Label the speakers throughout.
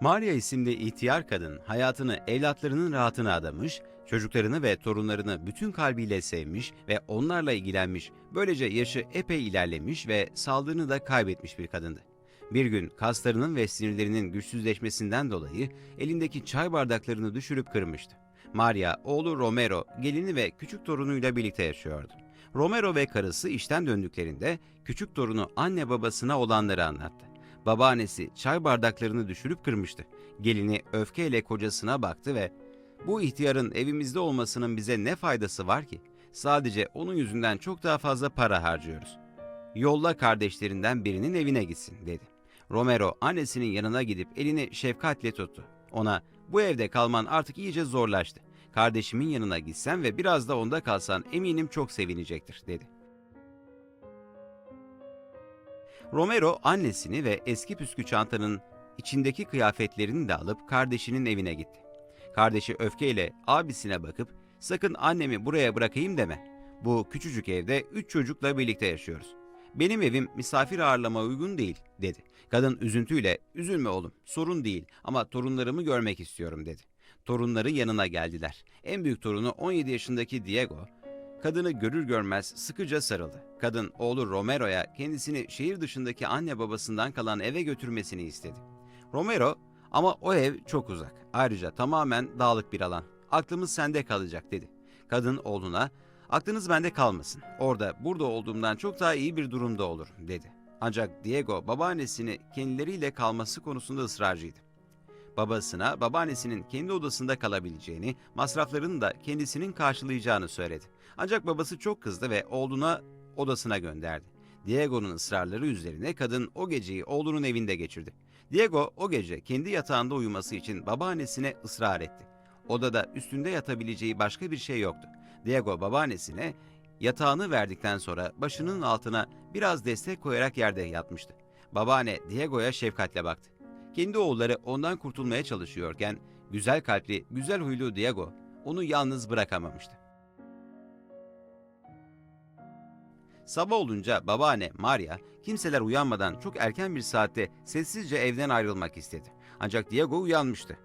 Speaker 1: Maria isimli ihtiyar kadın hayatını evlatlarının rahatına adamış, çocuklarını ve torunlarını bütün kalbiyle sevmiş ve onlarla ilgilenmiş, böylece yaşı epey ilerlemiş ve sağlığını da kaybetmiş bir kadındı. Bir gün kaslarının ve sinirlerinin güçsüzleşmesinden dolayı elindeki çay bardaklarını düşürüp kırmıştı. Maria, oğlu Romero, gelini ve küçük torunuyla birlikte yaşıyordu. Romero ve karısı işten döndüklerinde küçük torunu anne babasına olanları anlattı. Babaannesi çay bardaklarını düşürüp kırmıştı. Gelini öfkeyle kocasına baktı ve bu ihtiyarın evimizde olmasının bize ne faydası var ki? Sadece onun yüzünden çok daha fazla para harcıyoruz. Yolla kardeşlerinden birinin evine gitsin dedi. Romero annesinin yanına gidip elini şefkatle tuttu. Ona bu evde kalman artık iyice zorlaştı. Kardeşimin yanına gitsen ve biraz da onda kalsan eminim çok sevinecektir dedi. Romero annesini ve eski püskü çantanın içindeki kıyafetlerini de alıp kardeşinin evine gitti. Kardeşi öfkeyle abisine bakıp sakın annemi buraya bırakayım deme. Bu küçücük evde üç çocukla birlikte yaşıyoruz. Benim evim misafir ağırlama uygun değil dedi. Kadın üzüntüyle üzülme oğlum sorun değil ama torunlarımı görmek istiyorum dedi. Torunları yanına geldiler. En büyük torunu 17 yaşındaki Diego, Kadını görür görmez sıkıca sarıldı. Kadın oğlu Romero'ya kendisini şehir dışındaki anne babasından kalan eve götürmesini istedi. Romero ama o ev çok uzak. Ayrıca tamamen dağlık bir alan. Aklımız sende kalacak dedi. Kadın oğluna aklınız bende kalmasın. Orada burada olduğumdan çok daha iyi bir durumda olur dedi. Ancak Diego babaannesini kendileriyle kalması konusunda ısrarcıydı. Babasına babaannesinin kendi odasında kalabileceğini, masraflarını da kendisinin karşılayacağını söyledi. Ancak babası çok kızdı ve oğluna odasına gönderdi. Diego'nun ısrarları üzerine kadın o geceyi oğlunun evinde geçirdi. Diego o gece kendi yatağında uyuması için babaannesine ısrar etti. Odada üstünde yatabileceği başka bir şey yoktu. Diego babaannesine yatağını verdikten sonra başının altına biraz destek koyarak yerde yatmıştı. Babaanne Diego'ya şefkatle baktı. Kendi oğulları ondan kurtulmaya çalışıyorken güzel kalpli, güzel huylu Diego onu yalnız bırakamamıştı. Sabah olunca babaanne Maria kimseler uyanmadan çok erken bir saatte sessizce evden ayrılmak istedi. Ancak Diego uyanmıştı.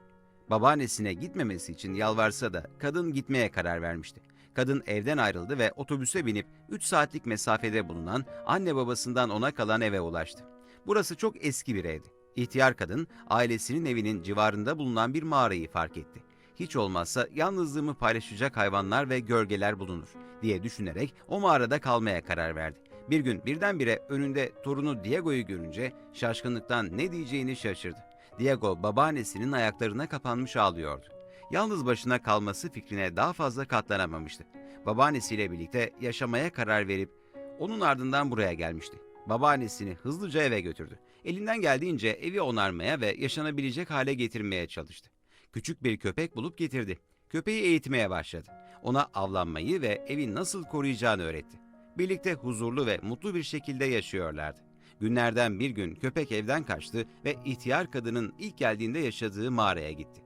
Speaker 1: Babaannesine gitmemesi için yalvarsa da kadın gitmeye karar vermişti. Kadın evden ayrıldı ve otobüse binip 3 saatlik mesafede bulunan anne babasından ona kalan eve ulaştı. Burası çok eski bir evdi. İhtiyar kadın ailesinin evinin civarında bulunan bir mağarayı fark etti. Hiç olmazsa yalnızlığımı paylaşacak hayvanlar ve gölgeler bulunur diye düşünerek o mağarada kalmaya karar verdi. Bir gün birdenbire önünde torunu Diego'yu görünce şaşkınlıktan ne diyeceğini şaşırdı. Diego babaannesinin ayaklarına kapanmış ağlıyordu. Yalnız başına kalması fikrine daha fazla katlanamamıştı. Babaannesiyle birlikte yaşamaya karar verip onun ardından buraya gelmişti. Babaannesini hızlıca eve götürdü. Elinden geldiğince evi onarmaya ve yaşanabilecek hale getirmeye çalıştı. Küçük bir köpek bulup getirdi. Köpeği eğitmeye başladı. Ona avlanmayı ve evi nasıl koruyacağını öğretti. Birlikte huzurlu ve mutlu bir şekilde yaşıyorlardı. Günlerden bir gün köpek evden kaçtı ve ihtiyar kadının ilk geldiğinde yaşadığı mağaraya gitti.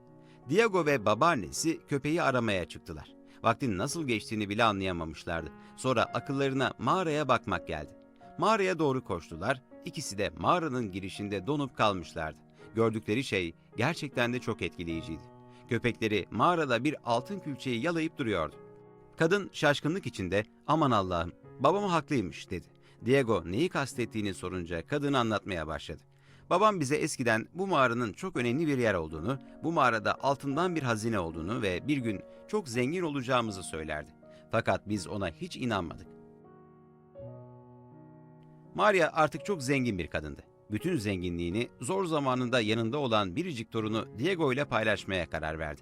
Speaker 1: Diego ve babaannesi köpeği aramaya çıktılar. Vaktin nasıl geçtiğini bile anlayamamışlardı. Sonra akıllarına mağaraya bakmak geldi. Mağaraya doğru koştular. İkisi de mağaranın girişinde donup kalmışlardı. Gördükleri şey gerçekten de çok etkileyiciydi. Köpekleri mağarada bir altın külçeyi yalayıp duruyordu. Kadın şaşkınlık içinde aman Allah'ım babam haklıymış dedi. Diego neyi kastettiğini sorunca kadın anlatmaya başladı. Babam bize eskiden bu mağaranın çok önemli bir yer olduğunu, bu mağarada altından bir hazine olduğunu ve bir gün çok zengin olacağımızı söylerdi. Fakat biz ona hiç inanmadık. Maria artık çok zengin bir kadındı. Bütün zenginliğini zor zamanında yanında olan biricik torunu Diego ile paylaşmaya karar verdi.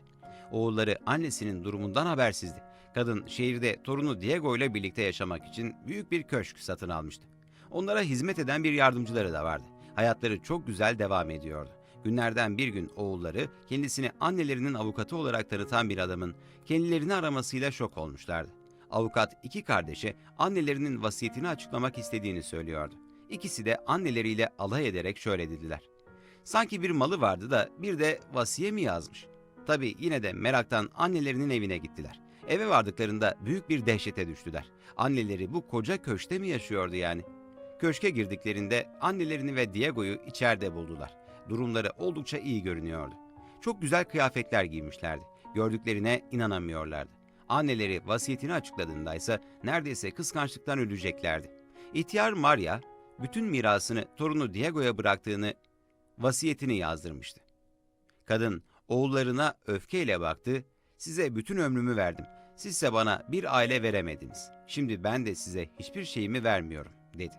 Speaker 1: Oğulları annesinin durumundan habersizdi. Kadın şehirde torunu Diego ile birlikte yaşamak için büyük bir köşk satın almıştı. Onlara hizmet eden bir yardımcıları da vardı. Hayatları çok güzel devam ediyordu. Günlerden bir gün oğulları kendisini annelerinin avukatı olarak tanıtan bir adamın kendilerini aramasıyla şok olmuşlardı. Avukat iki kardeşe annelerinin vasiyetini açıklamak istediğini söylüyordu. İkisi de anneleriyle alay ederek şöyle dediler. Sanki bir malı vardı da bir de vasiye mi yazmış? Tabii yine de meraktan annelerinin evine gittiler. Eve vardıklarında büyük bir dehşete düştüler. Anneleri bu koca köşte mi yaşıyordu yani? Köşke girdiklerinde annelerini ve Diego'yu içeride buldular. Durumları oldukça iyi görünüyordu. Çok güzel kıyafetler giymişlerdi. Gördüklerine inanamıyorlardı. Anneleri vasiyetini açıkladığında ise neredeyse kıskançlıktan öleceklerdi. İhtiyar Maria bütün mirasını torunu Diego'ya bıraktığını, vasiyetini yazdırmıştı. Kadın oğullarına öfkeyle baktı. Size bütün ömrümü verdim. Sizse bana bir aile veremediniz. Şimdi ben de size hiçbir şeyimi vermiyorum, dedi.